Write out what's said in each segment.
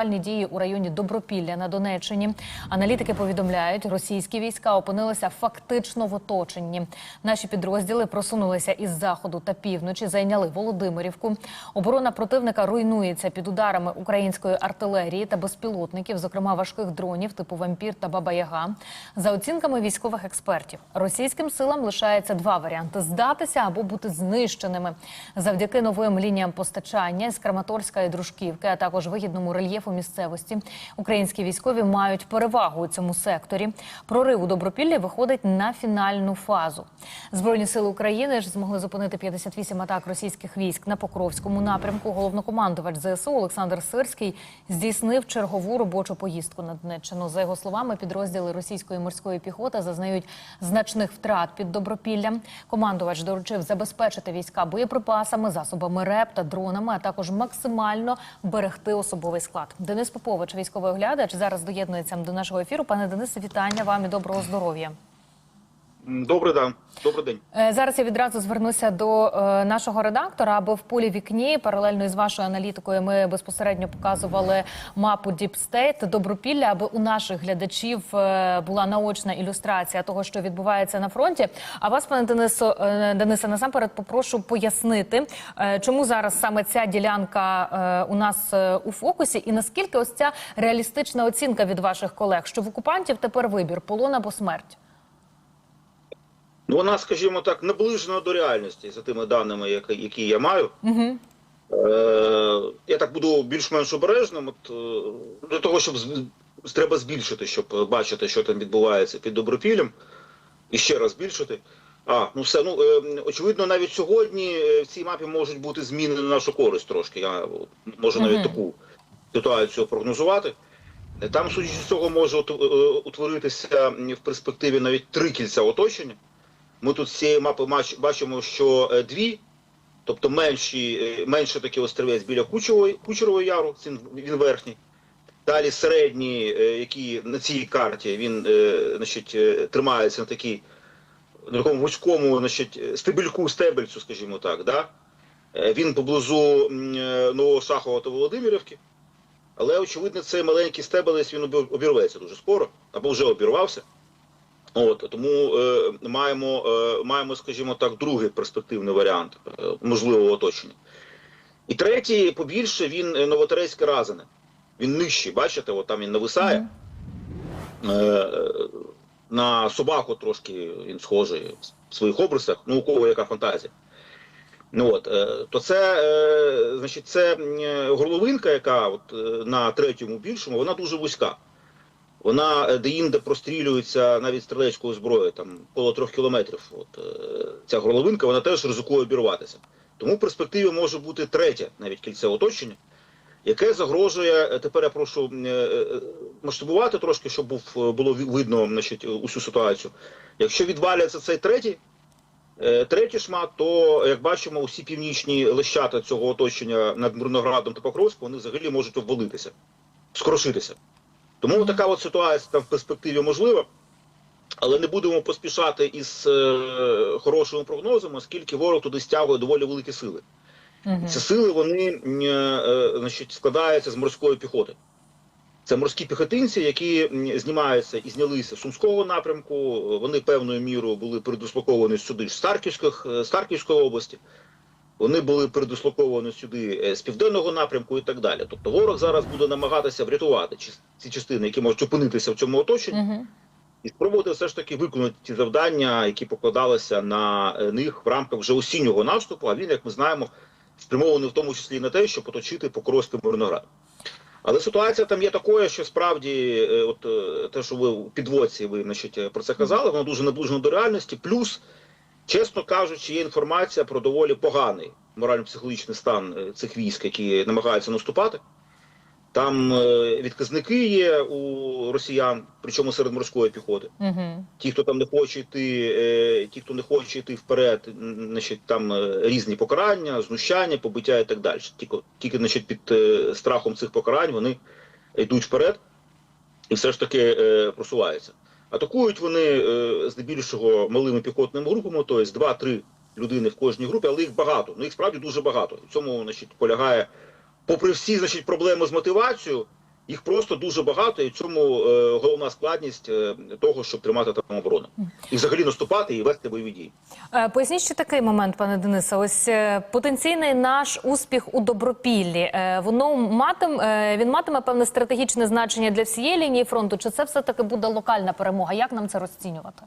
Спеціальні дії у районі Добропілля на Донеччині. Аналітики повідомляють, російські війська опинилися фактично в оточенні. Наші підрозділи просунулися із заходу та півночі, зайняли Володимирівку. Оборона противника руйнується під ударами української артилерії та безпілотників, зокрема важких дронів типу вампір та баба Яга. За оцінками військових експертів, російським силам лишається два варіанти: здатися або бути знищеними. Завдяки новим лініям постачання з Краматорська і Дружківки, а також вигідному рельєфу місцевості, українські військові мають перевагу у цьому секторі. Прорив у Добропіллі виходить на фінальну фазу. Збройні сили України ж змогли зупинити 58 атак російських військ на Покровському напрямку. Головнокомандувач ЗСУ Олександр Сирський здійснив чергову робочу поїздку на Донеччину. За його словами, підрозділи російської морської піхоти зазнають значних втрат під Добропіллям. Командувач доручив забезпечити війська боєприпасами, засобами РЕП та дронами, а також максимально берегти особовий склад. Денис Попович, військовий оглядач, зараз доєднується до нашого ефіру. Пане Денисе, вітання вам і доброго здоров'я. Добрий день. Добрий день. Е, Зараз я відразу звернуся до е, нашого редактора, аби в полі вікні паралельно із вашою аналітикою ми безпосередньо показували мапу Deep State Добропілля, аби у наших глядачів е, була наочна ілюстрація того, що відбувається на фронті. А вас, пане Денисо, Денисе, насамперед попрошу пояснити, чому зараз саме ця ділянка у нас у фокусі, і наскільки ось ця реалістична оцінка від ваших колег, що в окупантів тепер вибір полон або смерть. Ну, вона, скажімо так, наближена до реальності за тими даними, які, які я маю. Угу. Е, я так буду більш-менш обережним. От, е, для того, щоб треба збільшити, щоб бачити, що там відбувається під Добропіллям. І ще раз збільшити. А, ну все, ну е, очевидно, навіть сьогодні е, в цій мапі можуть бути зміни на нашу користь трошки. Я можу навіть Мгм. таку ситуацію прогнозувати. Там, судячи з цього, може утворитися в перспективі навіть три кільця оточення. Ми тут з цієї мапи бачимо, що е, дві, тобто менші, е, менше такий острівець біля Кучерової, Кучерового яру, він, верхній. Далі середній, е, який на цій карті він значить, тримається на такій на такому вузькому значить, стебельку, стебельцю, скажімо так. Да? Він поблизу Нового Шахова та Володимирівки. Але, очевидно, цей маленький стебелець він обірветься дуже скоро, або вже обірвався. От, тому е, маємо, е, маємо, скажімо так, другий перспективний варіант е, можливого оточення. І третій, побільше, він е, новотерейське разане. Він нижчий, бачите, от там він нависає. Е, на собаку трошки він схожий в своїх обрисах, ну у кого яка фантазія. Ну от, е, то це, е, значить, це е, горловинка, яка от, е, на третьому більшому, вона дуже вузька. Вона е, деінде прострілюється навіть стрілецькою зброєю, там коло трьох кілометрів. От, е, ця горловинка, вона теж ризикує обірватися. Тому в перспективі може бути третє навіть кільце оточення, яке загрожує, е, тепер я прошу масштабувати трошки, щоб був, було видно значить, усю ситуацію. Якщо відваляться цей третій, третій шмат, то, як бачимо, усі північні лищата цього оточення над Мирноградом та Покровськом, вони взагалі можуть обвалитися, скрошитися. Тому така от ситуація там в перспективі можлива. Але не будемо поспішати із е, хорошими прогнозами, оскільки ворог туди стягує доволі великі сили. Угу. Ці сили вони е, е, значить, складаються з морської піхоти. Це морські піхотинці, які знімаються і знялися з Сумського напрямку. Вони певною мірою були передислоковані сюди ж з Харківських, е, Харківської області. Вони були передислоковані сюди е, з південного напрямку і так далі. Тобто ворог зараз буде намагатися врятувати ці частини, які можуть опинитися в цьому оточенні Угу. і спробувати все ж таки виконати ті завдання, які покладалися на е, них в рамках вже осіннього наступу. А він, як ми знаємо, спрямований в тому числі і на те, щоб оточити Покровський Мирноград. Але ситуація там є такою, що справді, е, от те, що ви у підводці ви значить, про це казали, воно дуже наближено до реальності. Плюс, чесно кажучи, є інформація про доволі поганий морально-психологічний стан е, цих військ, які намагаються наступати. Там е, відказники є у росіян, причому серед морської піхоти. Угу. Ті, хто там не хоче йти, е, ті, хто не хоче йти вперед, значить, там різні покарання, знущання, побиття і так далі. Тільки, тільки значить, під страхом цих покарань вони йдуть вперед і все ж таки просуваються. Атакують вони е, здебільшого малими піхотними групами, тобто 2-3 людини в кожній групі, але їх багато. Ну їх справді дуже багато. В цьому значить, полягає, попри всі значить, проблеми з мотивацією, Їх просто дуже багато, і в цьому е, головна складність е, того, щоб тримати там оборону. І взагалі наступати і вести бойові дії. Е, Поясніть ще такий момент, пане Денисе. Ось е, потенційний наш успіх у добропіллі. е, Воно матим, е, він матиме певне стратегічне значення для всієї лінії фронту. Чи це все таки буде локальна перемога? Як нам це розцінювати?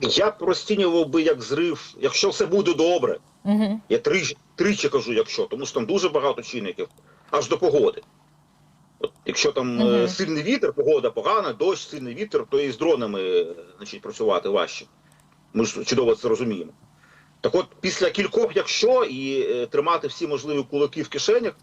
Я б розцінював би як зрив, якщо все буде добре. Угу. Я тричі, тричі кажу, якщо, тому що там дуже багато чинників, аж до погоди. От, якщо там Мгм. сильний вітер, погода погана, дощ, сильний вітер, то і з дронами е, значить, працювати важче. Ми ж чудово це розуміємо. Так от, після кількох, якщо і е, тримати всі можливі кулаки в кишенях,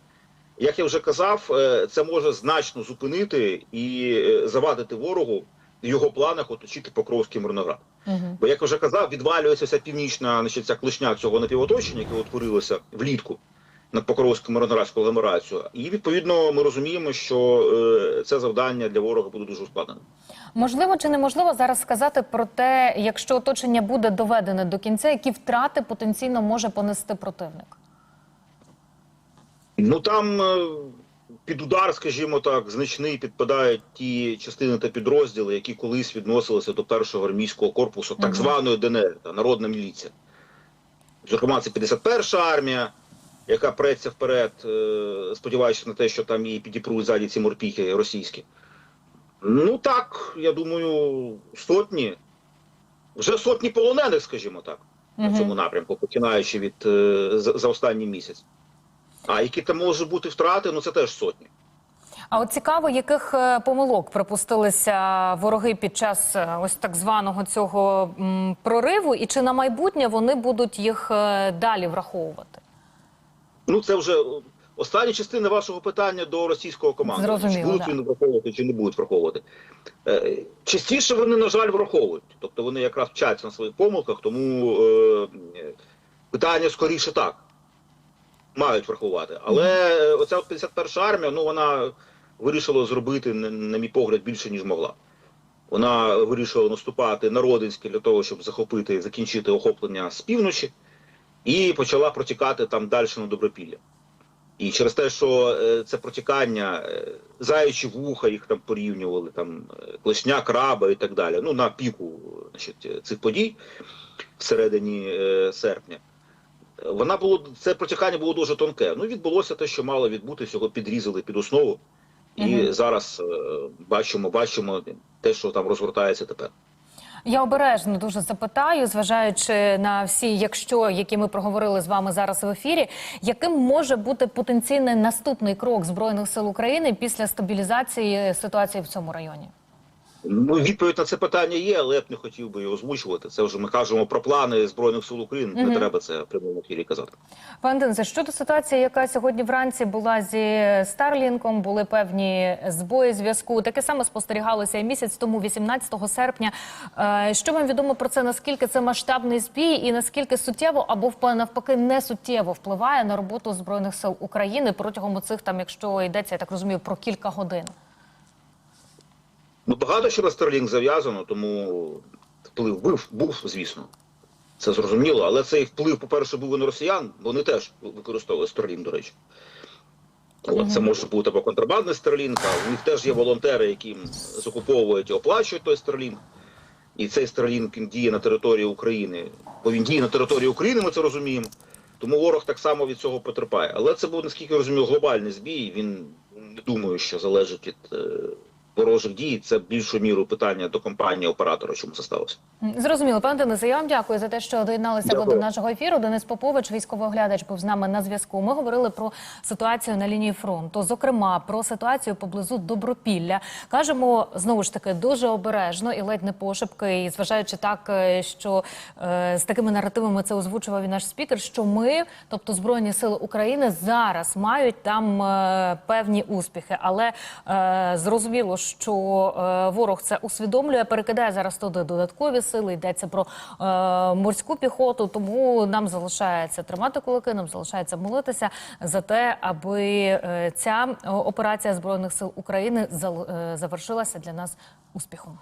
як я вже казав, е, це може значно зупинити і е, завадити ворогу в його планах оточити Покровський Мирноград. Угу. Бо як вже казав, відвалюється вся північна значить, ця клешня цього напівоточення, яке утворилося влітку над Покровською Мирноградською агломерацією. І відповідно ми розуміємо, що е, це завдання для ворога буде дуже ускладненим. Можливо чи неможливо зараз сказати про те, якщо оточення буде доведене до кінця, які втрати потенційно може понести противник? Ну там е, під удар, скажімо так, значний підпадають ті частини та підрозділи, які колись відносилися до першого армійського корпусу, так званої ДНР, народна міліція. Зокрема, це 51-ша армія, яка преться вперед, е, сподіваючись на те, що там її підіпруть ззаді ці морпіхи російські. Ну так, я думаю, сотні, вже сотні полонених, скажімо так, на цьому напрямку, починаючи від е, за, за останній місяць. А які там можуть бути втрати, ну це теж сотні. А от цікаво, яких е, помилок припустилися вороги під час ось так званого цього прориву, і чи на майбутнє вони будуть їх далі враховувати? Ну це вже остання частина вашого питання до російського. Зрозуміло, Чи будуть да. вони враховувати, чи не будуть враховувати. Е, Частіше вони, на жаль, враховують. Тобто вони якраз вчаться на своїх помилках, тому е, питання скоріше так. Мають врахувати. Але е, оця от 51 армія, ну вона вирішила зробити, на мій погляд, більше, ніж могла. Вона вирішила наступати на Родинське для того, щоб захопити, закінчити охоплення з півночі, і почала протікати там далі на Добропілля. І через те, що е, це протікання, е, заячі вуха їх там порівнювали, там е, клешня, краба і так далі. Ну, на піку значить, цих подій всередині серпня. Вона було це протікання було дуже тонке. Ну, відбулося те, що мало відбутися, його підрізали під основу. І Мгм. зараз бачимо, бачимо те, що там розгортається тепер. Я обережно дуже запитаю, зважаючи на всі, якщо які ми проговорили з вами зараз в ефірі, яким може бути потенційний наступний крок збройних сил України після стабілізації ситуації в цьому районі? Ну, відповідь на це питання є, але я б не хотів би її озвучувати. Це вже ми кажемо про плани Збройних сил України. Мгм. Не треба це в прямому ефірі казати. Пане Денисе, щодо ситуації, яка сьогодні вранці була зі Старлінком, були певні збої зв'язку. Таке саме спостерігалося і місяць тому, 18 серпня. Е, Що вам відомо про це? Наскільки це масштабний збій, і наскільки суттєво або вп- навпаки не суттєво впливає на роботу збройних сил України протягом цих там, якщо йдеться, я так розумію, про кілька годин? Ну, багато що на Старлінг зав'язано, тому вплив був, був, звісно. Це зрозуміло, але цей вплив, по-перше, був і на росіян, вони теж використовували Старлінг, до речі. От, це може бути або контрабандний Старлінг, а у них теж є волонтери, які закуповують і оплачують той Старлінг. І цей Старлінг діє на території України. Бо він діє на території України, ми це розуміємо. Тому ворог так само від цього потерпає. Але це був, наскільки я розумію, глобальний збій. Він не думаю, що залежить від е, ворожих дій. Це більшою мірою питання до компанії оператора, чому це сталося. Зрозуміло, пане Денисе, я вам дякую за те, що доєдналися Дякую. до нашого ефіру. Денис Попович, військовий оглядач, був з нами на зв'язку. Ми говорили про ситуацію на лінії фронту, зокрема про ситуацію поблизу Добропілля. Кажемо знову ж таки дуже обережно і ледь не пошепки. І зважаючи так, е, що е, з такими наративами це озвучував і наш спікер, що ми, тобто Збройні Сили України, зараз мають там е, певні успіхи, але е, зрозуміло, що е, ворог це усвідомлює, перекидає зараз туди додаткові сили. Йдеться про е, морську піхоту. Тому нам залишається тримати кулаки, нам залишається молитися за те, аби е, ця операція збройних сил України завершилася для нас успіхом.